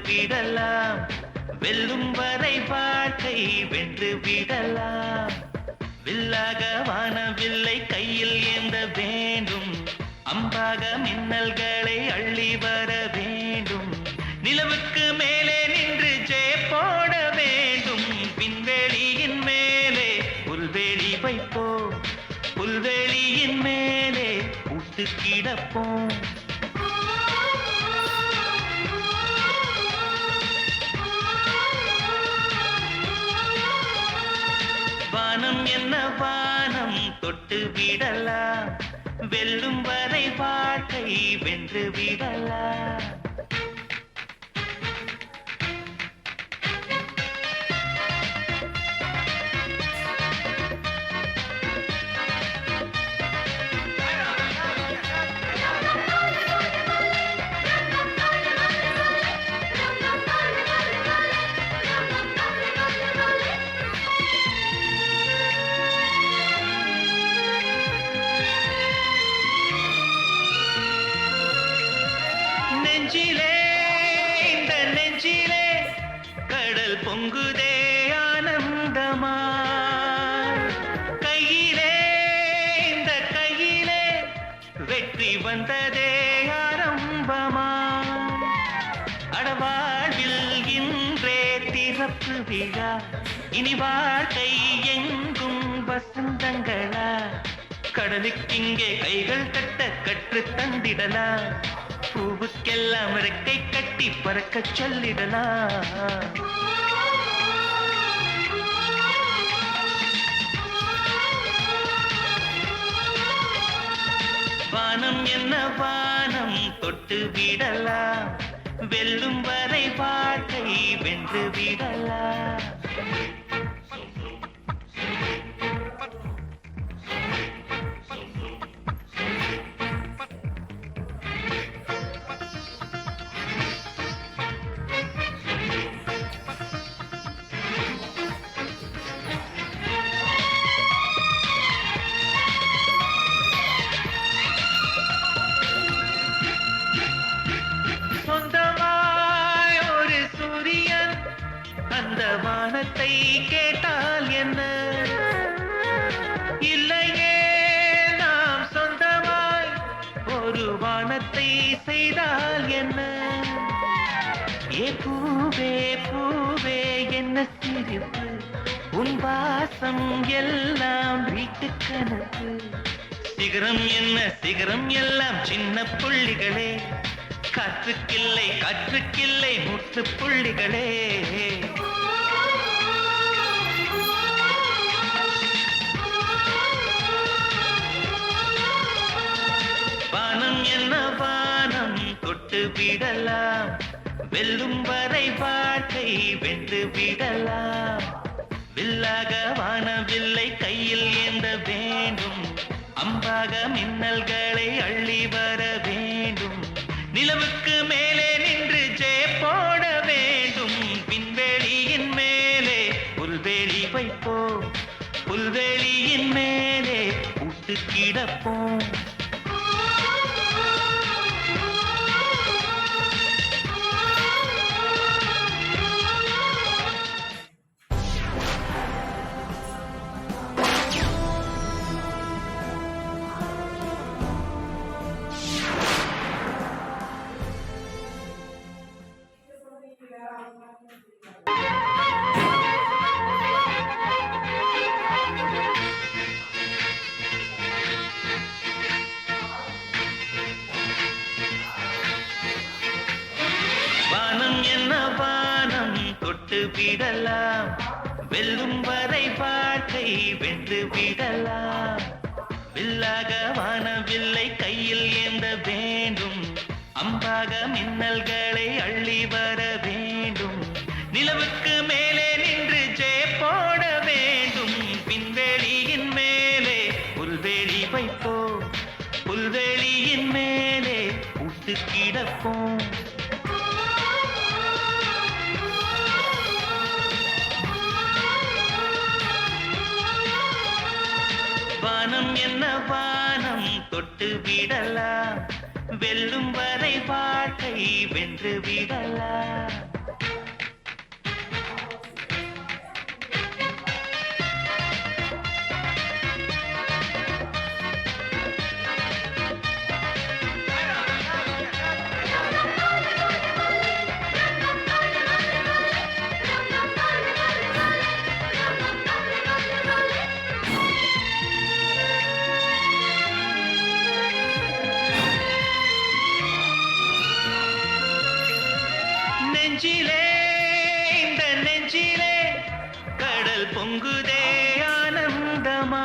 விடலாம். வெல்லும் வரை வாழ்க்கை வென்று விடலாம். வில்லாக வானவில்லை கையில் ஏந்த வேண்டும். அம்பாக மின்னல்களை அள்ளி வர வேண்டும். நிலவுக்கு மேலே நின்று ஜெய போட வேண்டும். விண்வெளியின் மேலே புல்வெளி வைப்போம். புல்வெளியின் மேலே கூட்டு கிடப்போம் விடலாம் வெல்லும் வரை வாழ்க்கை வென்று விடலாம் ஆரம்பமா? அடவாழ்வில் இன்றே திறப்பு விழா. இனி வாழ்க்கை எங்கும் வசந்தங்களா? கடலுக்கிங்கே கைகள் கட்ட கற்று தந்திடலா? பூவுக்கெல்லாம் இறக்கை கட்டி பறக்க சொல்லிடலாம் வானம் என்ன வானம் தொட்டு விடலாம். வெல்லும் வரை வாழ்க்கை வென்று விடலாம். வானத்தை கேட்டால் என்ன? இல்லையே நாம் சொந்தமாய் ஒரு வானத்தை செய்தால் என்ன? ஏ பூவே பூவே என்ன சிரிப்பு? உன் வாசம் எல்லாம் வீட்டு கணக்கு. சிகரம் என்ன சிகரம் எல்லாம் சின்ன புள்ளிகளே. காற்றுக்கில்லை காற்றுக்கில்லை முத்து புள்ளிகளே. தொட்டு விடலாம். வெல்லும் வரை வாழ்க்கை வென்று விடலாம். வில்லாக வானவில்லை கையில் ஏந்த வேண்டும். அம்பாக மின்னல்களை அள்ளி வர வேண்டும். நிலவுக்கு மேலே நின்று ஜெய போட வேண்டும். விண்வெளியின் மேலே புல்வெளி வைப்போம். புல்வெளியின் மேலே கூட்டு கிடப்போம் விடலாம். வெல்லும் வரை வாழ்க்கை வென்று விடலாம். வில்லாக வானவில்லை கையில் ஏந்த வேண்டும். அம்பாக மின்னல்களை அள்ளி வர வேண்டும். நிலவுக்கு மேலே நின்று ஜே போட வேண்டும். பின்வெளியின் மேலே புல்வெளி வைப்போம். புல்வெளியின் மேலே கூட்டு கிடப்போம் வானம் என்ன வானம் தொட்டு விடலாம் வெல்லும் வரை வாழ்க்கை வென்று விடலாம் நெஞ்சிலே இந்த நெஞ்சிலே கடல் பொங்குதே ஆனந்தமா?